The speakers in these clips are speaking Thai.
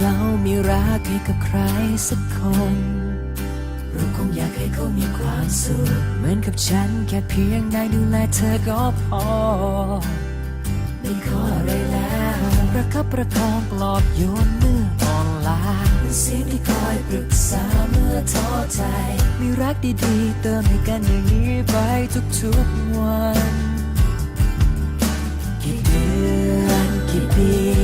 เรามีรักให้กับใครสักคน เราคงอยากให้เขามีความสุข เหมือนกับฉันแค่เพียงได้ดูแลเธอก็พอ ไม่ขออะไรแล้วประคับประคองปลอบโยนเมื่ออ่อนล้าเป็นเสียงที่คอยปรึกษาเมื่อท้อใจ มีรักดีๆ เติมให้กันอย่างนี้ไปทุกๆวัน กี่เดือนกี่ปี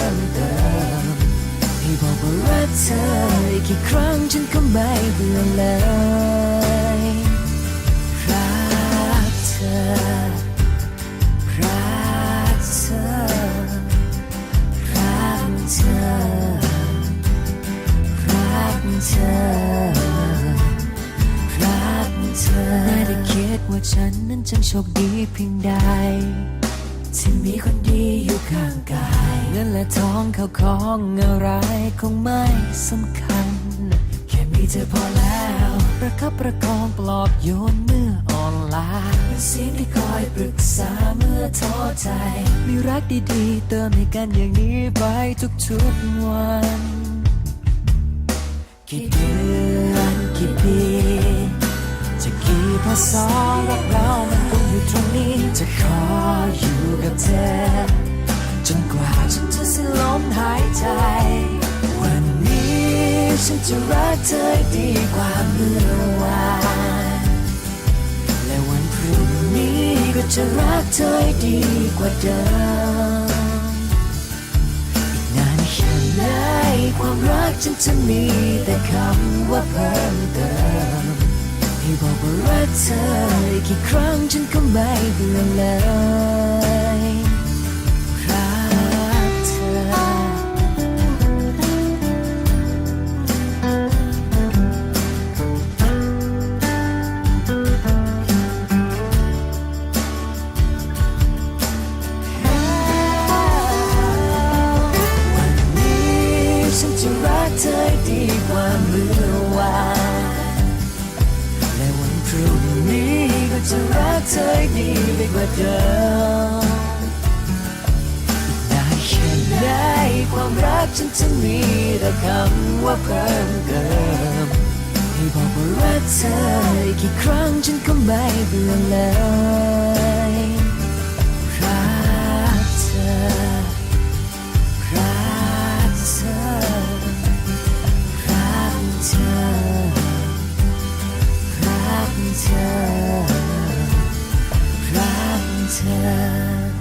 เธออีกกี่ครั้งฉันก็ไม่เบื่อเลยรักเธอรักเธอรักเธอรักเธอรักเธอไม่ได้คิดว่าฉันนั้นจะโชคดีเพียงใด ที่มีคนดีอยู่ข้างกายเงินและทองเขาของอะไรคงไม่สำคัญ แค่มีเธอพอแล้ว ประคับประคองปลอบโยนเมื่ออ่อนล้าเป็นเสียงที่คอยปรึกษาเมื่อท้อใจ มีรักดีๆ เติมให้กันอย่างนี้ไปทุกๆวันกี่เดือนกี่ปีจะกี่พศรักเรามันคงอยู่ตรงนี้จะขอ ฉันจะรักเธอดีกว่าเมื่อวานและวันพรุ่งนี้ก็จะรักเธอดีกว่าเดิมอีกนานแค่ไหนความรักฉันจะมีแต่คำว่าเพิ่มเติมให้บอกว่ารักเธออีกกี่ครั้งฉันก็ไม่เบื่อเลย จะรักเธอดีไปกว่าเดิมอีกนานแค่ไหนความรักฉันจะมีแต่คำว่าเพิ่มเติมให้บอกว่ารักเธอกกี่ครั้งฉันก็ไม่เบื่อเลยรักเธอรักเธอรักเธอรักเธอ 的